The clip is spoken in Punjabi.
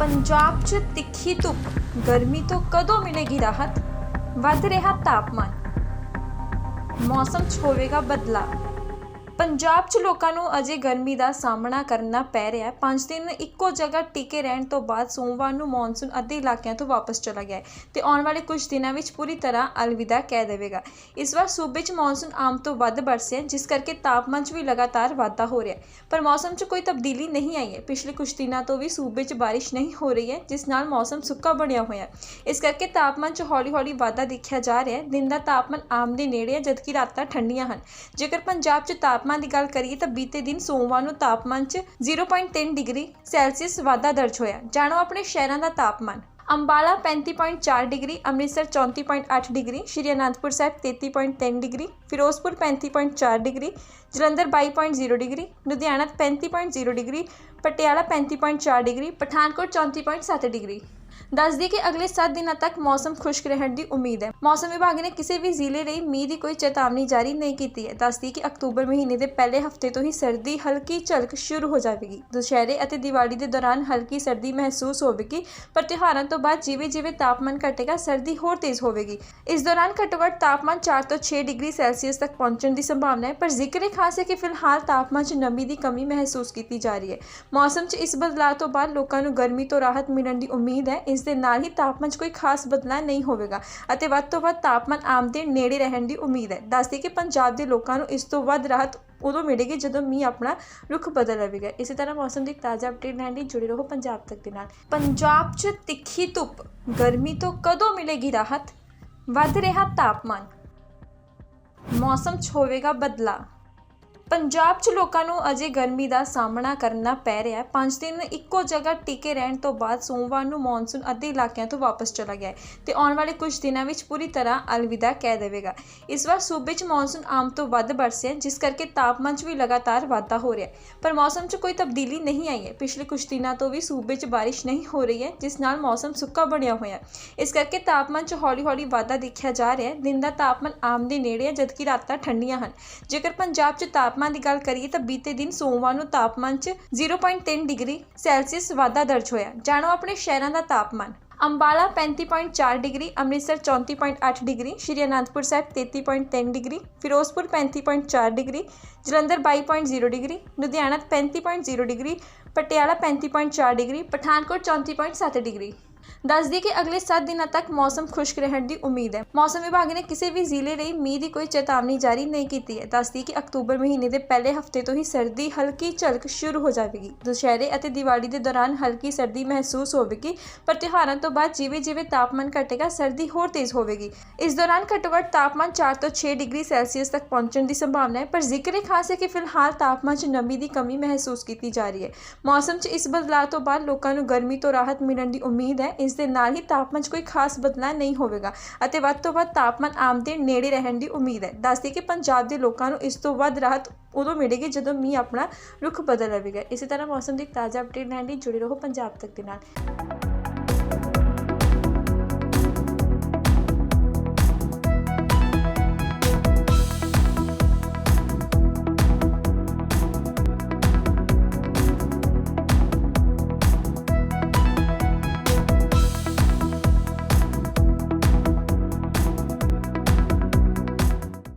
ਪੰਜਾਬ 'ਚ ਤਿੱਖੀ ਧੁੱਪ, ਗਰਮੀ ਤੋਂ ਕਦੋਂ ਮਿਲੇਗੀ ਰਾਹਤ? ਵੱਧ ਰਿਹਾ ਤਾਪਮਾਨ। ਮੌਸਮ 'ਚ ਹੋਵੇਗਾ ਬਦਲਾਅ। ਪੰਜਾਬ 'ਚ ਲੋਕਾਂ ਨੂੰ ਅਜੇ ਗਰਮੀ ਦਾ ਸਾਹਮਣਾ ਕਰਨਾ ਪੈ ਰਿਹਾ ਹੈ। 5 ਦਿਨ ਇੱਕੋ ਜਗ੍ਹਾ ਟਿਕੇ ਰਹਿਣ ਤੋਂ ਬਾਅਦ ਸੋਮਵਾਰ ਨੂੰ ਮੌਨਸੂਨ ਅੱਧੇ ਇਲਾਕਿਆਂ ਤੋਂ ਵਾਪਸ ਚਲਾ ਗਿਆ ਹੈ ਤੇ ਆਉਣ ਵਾਲੇ ਕੁਝ ਦਿਨਾਂ ਵਿੱਚ ਪੂਰੀ ਤਰ੍ਹਾਂ ਅਲਵਿਦਾ ਕਹਿ ਦੇਵੇਗਾ। ਇਸ ਵਾਰ ਸੂਬੇ 'ਚ ਮੌਨਸੂਨ ਆਮ ਤੋਂ ਵੱਧ ਬਰਸਿਆ ਜਿਸ ਕਰਕੇ ਤਾਪਮਾਨ 'ਚ ਵੀ ਲਗਾਤਾਰ ਵਾਧਾ ਹੋ ਰਿਹਾ ਹੈ। ਪਰ ਮੌਸਮ 'ਚ ਕੋਈ ਤਬਦੀਲੀ ਨਹੀਂ ਆਈ ਹੈ। ਪਿਛਲੇ ਕੁਝ ਦਿਨਾਂ ਤੋਂ ਵੀ ਸੂਬੇ 'ਚ ਬਾਰਿਸ਼ ਨਹੀਂ ਹੋ ਰਹੀ ਹੈ, ਜਿਸ ਨਾਲ ਮੌਸਮ ਸੁੱਕਾ ਬਣਿਆ ਹੋਇਆ ਹੈ। ਇਸ ਕਰਕੇ ਤਾਪਮਾਨ 'ਚ ਹੌਲੀ-ਹੌਲੀ ਵਾਧਾ ਦੇਖਿਆ ਜਾ ਰਿਹਾ ਹੈ। ਦਿਨ ਦਾ ਤਾਪਮਾਨ ਆਮ ਦੇ ਨੇੜੇ ਹੈ, ਜਦਕਿ ਰਾਤਾਂ ਠੰਡੀਆਂ ਹਨ। ਜੇਕਰ ਪੰਜਾਬ 'ਚ ਤਾਪਮਾਨ ਦੀ ਗੱਲ ਕਰੀਏ ਤਾਂ ਬੀਤੇ ਦਿਨ ਸੋਮਵਾਰ ਨੂੰ ਤਾਪਮਾਨ 'ਚ 0.3 ਡਿਗਰੀ ਸੈਲਸੀਅਸ ਵਾਧਾ ਦਰਜ ਹੋਇਆ। ਜਾਣੋ ਆਪਣੇ ਸ਼ਹਿਰਾਂ ਦਾ ਤਾਪਮਾਨ। Ambala 35.4 degree, Amritsar 34.8 degree, Shri Anandpur Sahib 33.3 degree, Firozpur 35.4 degree, Jalandhar 22.0 degree, Ludhiana 35.0 degree, Patiala 35.4 degree, Pathankot 34.7 degree. ਦੱਸਦੀ ਕਿ ਅਗਲੇ 7 ਦਿਨਾਂ ਤੱਕ ਮੌਸਮ ਖੁਸ਼ਕ ਰਹਿਣ ਦੀ ਉਮੀਦ ਹੈ। ਮੌਸਮ ਵਿਭਾਗ ਨੇ ਕਿਸੇ ਵੀ ਜ਼ਿਲ੍ਹੇ ਲਈ ਮੀਂਹ ਦੀ ਕੋਈ ਚੇਤਾਵਨੀ ਜਾਰੀ ਨਹੀਂ ਕੀਤੀ ਹੈ। ਦੱਸਦੀ ਕਿ ਅਕਤੂਬਰ ਮਹੀਨੇ ਦੇ ਪਹਿਲੇ ਹਫ਼ਤੇ ਤੋਂ ਹੀ ਸਰਦੀ ਹਲਕੀ ਝਲਕ ਸ਼ੁਰੂ ਹੋ ਜਾਵੇਗੀ। ਦੁਸ਼ਹਿਰੇ ਅਤੇ ਦੀਵਾਲੀ ਦੇ ਦੌਰਾਨ ਹਲਕੀ ਸਰਦੀ ਮਹਿਸੂਸ ਹੋਵੇਗੀ, ਪਰ ਤਿਉਹਾਰਾਂ ਤੋਂ ਬਾਅਦ ਜਿਵੇਂ-ਜਿਵੇਂ ਤਾਪਮਾਨ ਘਟੇਗਾ, ਸਰਦੀ ਹੋਰ ਤੇਜ਼ ਹੋਵੇਗੀ। ਇਸ ਦੌਰਾਨ ਘੱਟੋ-ਘੱਟ ਤਾਪਮਾਨ 4 ਤੋਂ 6 ਡਿਗਰੀ ਸੈਲਸੀਅਸ ਤੱਕ ਪਹੁੰਚਣ ਦੀ ਸੰਭਾਵਨਾ ਹੈ, ਪਰ ਜ਼ਿਕਰ ਇਹ ਖਾਸ ਹੈ ਕਿ ਫਿਲਹਾਲ ਤਾਪਮਾਨ 'ਚ ਨਮੀ ਦੀ ਕਮੀ ਮਹਿਸੂਸ ਕੀਤੀ ਜਾ ਰਹੀ ਹੈ। ਮੌਸਮ 'ਚ ਇਸ ਬਦਲਾਅ ਤੋਂ ਬਾਅਦ ਲੋਕਾਂ ਨੂੰ ਗਰਮੀ ਤੋਂ ਰਾਹਤ ਮਿਲਣ ਦੀ ਉਮੀਦ ਹੈ। ਇਸ ਦੇ ਨਾਲ ਹੀ ਤਾਪਮਾਨ 'ਚ ਕੋਈ ਖਾਸ ਬਦਲਾਅ ਨਹੀਂ ਹੋਵੇਗਾ ਅਤੇ ਵੱਧ ਤੋਂ ਵੱਧ ਤਾਪਮਾਨ ਆਮ ਦੇ ਨੇੜੇ ਰਹਿਣ ਦੀ ਉਮੀਦ ਹੈ। ਦੱਸਦੀ ਕਿ ਪੰਜਾਬ ਦੇ ਲੋਕਾਂ ਨੂੰ ਇਸ ਤੋਂ ਵੱਧ ਰਾਹਤ ਉਦੋਂ ਮਿਲੇਗੀ ਜਦੋਂ ਮੀਂਹ ਆਪਣਾ ਰੁਖ ਬਦਲ ਲਵੇਗਾ। ਇਸੇ ਤਰ੍ਹਾਂ ਮੌਸਮ ਦੀ ਤਾਜ਼ਾ ਅਪਡੇਟ ਲੈਣ ਲਈ ਜੁੜੇ ਰਹੋ ਪੰਜਾਬ ਤੱਕ ਦੇ ਨਾਲ। ਪੰਜਾਬ 'ਚ ਤਿੱਖੀ ਧੁੱਪ, ਗਰਮੀ ਤੋਂ ਕਦੋਂ ਮਿਲੇਗੀ ਰਾਹਤ? ਵੱਧ ਰਿਹਾ ਤਾਪਮਾਨ। ਮੌਸਮ 'ਚ ਹੋਵੇਗਾ ਬਦਲਾਅ। ਪੰਜਾਬ 'ਚ ਲੋਕਾਂ ਨੂੰ ਅਜੇ ਗਰਮੀ ਦਾ ਸਾਹਮਣਾ ਕਰਨਾ ਪੈ ਰਿਹਾ ਹੈ। 5 ਦਿਨ ਇੱਕੋ ਜਗ੍ਹਾ ਟਿਕੇ ਰਹਿਣ ਤੋਂ ਬਾਅਦ ਸੋਮਵਾਰ ਨੂੰ ਮੌਨਸੂਨ ਅੱਧੇ ਇਲਾਕਿਆਂ ਤੋਂ ਵਾਪਸ ਚਲਾ ਗਿਆ ਹੈ ਤੇ ਆਉਣ ਵਾਲੇ ਕੁਝ ਦਿਨਾਂ ਵਿੱਚ ਪੂਰੀ ਤਰ੍ਹਾਂ ਅਲਵਿਦਾ ਕਹਿ ਦੇਵੇਗਾ। ਇਸ ਵਾਰ ਸੂਬੇ 'ਚ ਮੌਨਸੂਨ ਆਮ ਤੋਂ ਵੱਧ ਬਰਸਿਆ ਜਿਸ ਕਰਕੇ ਤਾਪਮਾਨ 'ਚ ਵੀ ਲਗਾਤਾਰ ਵਾਧਾ ਹੋ ਰਿਹਾ ਹੈ। ਪਰ ਮੌਸਮ 'ਚ ਕੋਈ ਤਬਦੀਲੀ ਨਹੀਂ ਆਈ ਹੈ। ਪਿਛਲੇ ਕੁਝ ਦਿਨਾਂ ਤੋਂ ਵੀ ਸੂਬੇ 'ਚ ਬਾਰਿਸ਼ ਨਹੀਂ ਹੋ ਰਹੀ ਹੈ, ਜਿਸ ਨਾਲ ਮੌਸਮ ਸੁੱਕਾ ਬਣਿਆ ਹੋਇਆ ਹੈ। ਇਸ ਕਰਕੇ ਤਾਪਮਾਨ 'ਚ ਹੌਲੀ-ਹੌਲੀ ਵਾਧਾ ਦੇਖਿਆ ਜਾ ਰਿਹਾ ਹੈ। ਦਿਨ ਦਾ ਤਾਪਮਾਨ ਆਮ ਦੇ ਨੇੜੇ ਹੈ, ਜਦਕਿ ਰਾਤਾਂ ਠੰਡੀਆਂ ਹਨ। ਜੇਕਰ ਪੰਜਾਬ 'ਚ ਤਾਪਮਾਨ ਦੀ ਗੱਲ ਕਰੀਏ ਤਾਂ ਬੀਤੇ ਦਿਨ ਸੋਮਵਾਰ ਨੂੰ ਤਾਪਮਾਨ 'ਚ 0.3 ਡਿਗਰੀ ਸੈਲਸੀਅਸ ਵਾਧਾ ਦਰਜ ਹੋਇਆ। ਜਾਣੋ ਆਪਣੇ ਸ਼ਹਿਰਾਂ ਦਾ ਤਾਪਮਾਨ। Ambala 35.4 degree, Amritsar 34.8 degree, Shri Anandpur Sahib 33.3 degree, Firozpur 35.4 degree, Jalandhar 22.0 degree, Ludhiana 35.0 degree, Patiala 35.4 degree, Pathankot 34.7 degree. ਦੱਸਦੀ ਕਿ ਅਗਲੇ 7 ਦਿਨਾਂ ਤੱਕ ਮੌਸਮ ਖੁਸ਼ਕ ਰਹਿਣ ਦੀ ਉਮੀਦ ਹੈ। ਮੌਸਮ ਵਿਭਾਗ ਨੇ ਕਿਸੇ ਵੀ ਜ਼ਿਲ੍ਹੇ ਲਈ ਮੀਂਹ ਦੀ ਕੋਈ ਚੇਤਾਵਨੀ ਜਾਰੀ ਨਹੀਂ ਕੀਤੀ ਹੈ। ਦੱਸਦੀ ਕਿ ਅਕਤੂਬਰ ਮਹੀਨੇ ਦੇ ਪਹਿਲੇ ਹਫ਼ਤੇ ਤੋਂ ਹੀ ਸਰਦੀ ਹਲਕੀ ਝਲਕ ਸ਼ੁਰੂ ਹੋ ਜਾਵੇਗੀ। ਦੁਸ਼ਹਿਰੇ ਅਤੇ ਦੀਵਾਲੀ ਦੇ ਦੌਰਾਨ ਹਲਕੀ ਸਰਦੀ ਮਹਿਸੂਸ ਹੋਵੇਗੀ, ਪਰ ਤਿਉਹਾਰਾਂ ਤੋਂ ਬਾਅਦ ਜਿਵੇਂ-ਜਿਵੇਂ ਤਾਪਮਾਨ ਘਟੇਗਾ, ਸਰਦੀ ਹੋਰ ਤੇਜ਼ ਹੋਵੇਗੀ। ਇਸ ਦੌਰਾਨ ਘੱਟੋ-ਘੱਟ ਤਾਪਮਾਨ 4 ਤੋਂ 6 ਡਿਗਰੀ ਸੈਲਸੀਅਸ ਤੱਕ ਪਹੁੰਚਣ ਦੀ ਸੰਭਾਵਨਾ ਹੈ, ਪਰ ਜ਼ਿਕਰ ਇਹ ਖਾਸ ਹੈ ਕਿ ਫਿਲਹਾਲ ਤਾਪਮਾਨ 'ਚ ਨਮੀ ਦੀ ਕਮੀ ਮਹਿਸੂਸ ਕੀਤੀ ਜਾ ਰਹੀ ਹੈ। ਮੌਸਮ 'ਚ ਇਸ ਬਦਲਾਅ ਤੋਂ ਬਾਅਦ ਲੋਕਾਂ ਨੂੰ ਗਰਮੀ ਤੋਂ ਰਾਹਤ ਮਿਲਣ ਦੀ ਉਮੀਦ ਹੈ। ਇਸ ਦੇ ਨਾਲ ਹੀ ਤਾਪਮਾਨ 'ਚ ਕੋਈ ਖਾਸ ਬਦਲਾਅ ਨਹੀਂ ਹੋਵੇਗਾ ਅਤੇ ਵੱਧ ਤੋਂ ਵੱਧ ਤਾਪਮਾਨ ਆਮ ਦੇ ਨੇੜੇ ਰਹਿਣ ਦੀ ਉਮੀਦ ਹੈ। ਦੱਸਦੀ ਕਿ ਪੰਜਾਬ ਦੇ ਲੋਕਾਂ ਨੂੰ ਇਸ ਤੋਂ ਵੱਧ ਰਾਹਤ ਉਦੋਂ ਮਿਲੇਗੀ ਜਦੋਂ ਮੀਂਹ ਆਪਣਾ ਰੁਖ ਬਦਲ ਲਵੇਗਾ। ਇਸੇ ਤਰ੍ਹਾਂ ਮੌਸਮ ਦੀ ਤਾਜ਼ਾ ਅਪਡੇਟ ਲੈਣ ਲਈ ਜੁੜੇ ਰਹੋ ਪੰਜਾਬ ਤੱਕ ਦੇ ਨਾਲ।